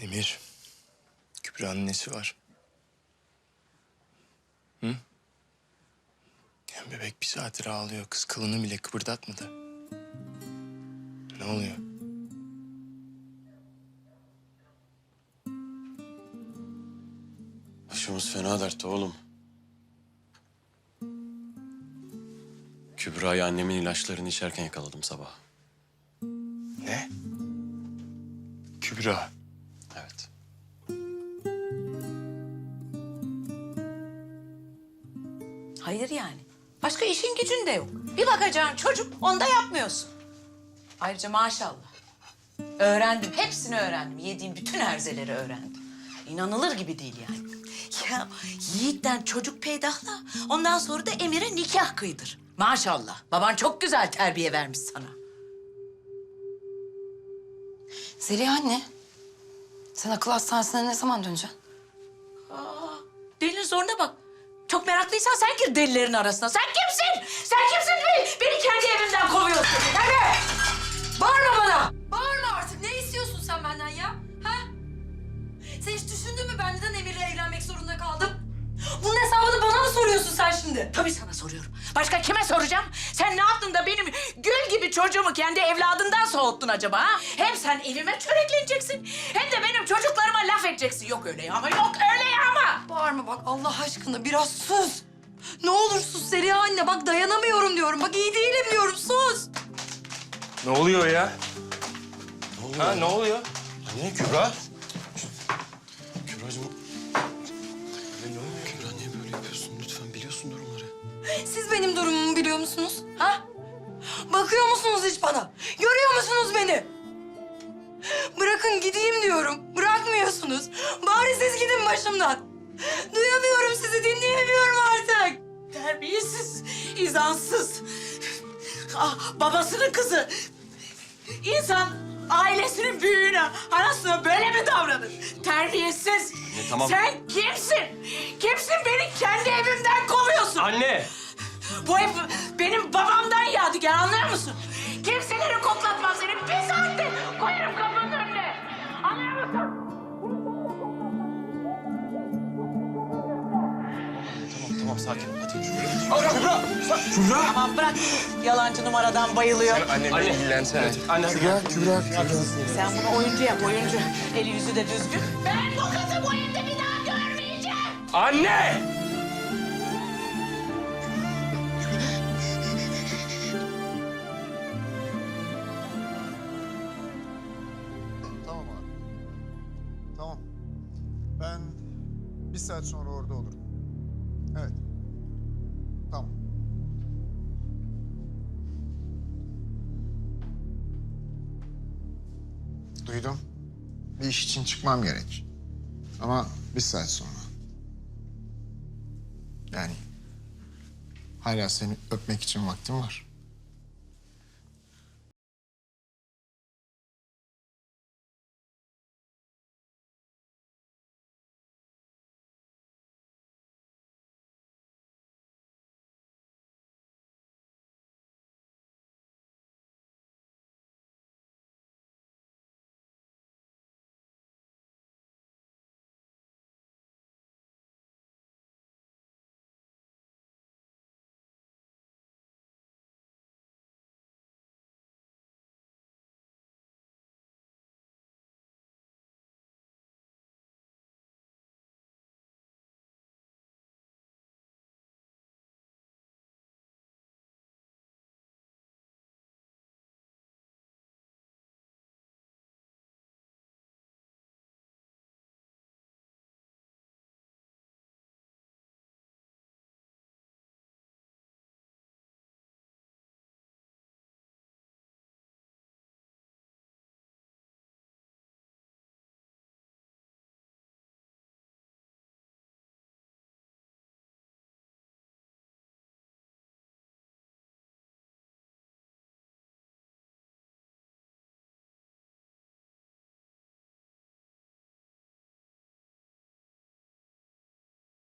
Emir, Kübra'nın nesi var? Hı? Ya bebek bir saattir ağlıyor. Kız kılını bile kıpırdatmadı. Ne oluyor? Başımız fena dertte oğlum. Kübra'yı annemin ilaçlarını içerken yakaladım sabah. Ne? Kübra. Hayır yani. Başka işin gücün de yok. Bir bakacağın çocuk onda yapmıyorsun. Ayrıca maşallah. Öğrendim. Hepsini öğrendim. Yediğim bütün erzeleri öğrendim. İnanılır gibi değil yani. Ya Yiğit'ten çocuk peydahla. Ondan sonra da Emir'e nikah kıydır. Maşallah. Baban çok güzel terbiye vermiş sana. Zeliha anne. Sen akıl hastanesine ne zaman döneceksin? Delinin zoruna bak. Çok meraklıysan sen gir delilerin arasına. Sen kimsin? Sen kimsin beni, beni kendi evimden kovuyorsun? Hadi! Bağırma bana! Bağırma artık. Ne istiyorsun sen benden ya? Ha? Sen hiç düşündün mü ben neden Emir'le evlenmek zorunda kaldım? Bunun hesabını bana mı soruyorsun sen şimdi? Tabii sana soruyorum. Başka kime soracağım? Sen ne yaptın da benim gül gibi çocuğumu kendi evladından soğuttun acaba ha? Hem sen evime çörekleneceksin hem de benim çocuklarıma laf edeceksin. Yok öyle ya ama yok öyle. Bağırma bak Allah aşkına biraz sus. Ne olur sus Zeliha anne bak dayanamıyorum diyorum. Bak iyi değilim diyorum sus. Ne oluyor ya? Ne oluyor? Ha ne oluyor? Anne Kübra. Kübra'cığım. Kübra niye böyle yapıyorsun? Lütfen biliyorsun durumları. Siz benim durumumu biliyor musunuz? Ha? Bakıyor musunuz hiç bana? Görüyor musunuz beni? Bırakın gideyim diyorum. Bırakmıyorsunuz. Bari siz gidin başımdan. Duyamıyorum sizi, dinleyemiyorum artık. Terbiyesiz, izansız. Ah, babasının kızı. İnsan ailesinin büyüğüne, anasına böyle mi davranır? Terbiyesiz. Ne, tamam. Sen kimsin? Kimsin beni kendi evimden kovuyorsun? Anne! Bu ev benim babamdan yadigar anlıyor musun? Kimseleri koklatmam Tamam sakin ol hadi. Tamam bırak. Yalancı numaradan bayılıyor. Annemle ilgilensene. Anne. Kübra, Kübra, Kübra. Sen bunu oyuncu yap, oyuncu. Eli yüzü de düzgün. Ben bu kızı bu evde bir daha görmeyeceğim. Anne! Tamam abi. Tamam. Ben bir saat sonra orada olurum. Evet. Tamam. Duydum. Bir iş için çıkmam gerek. Ama bir saat sonra. Yani hala seni öpmek için vaktim var.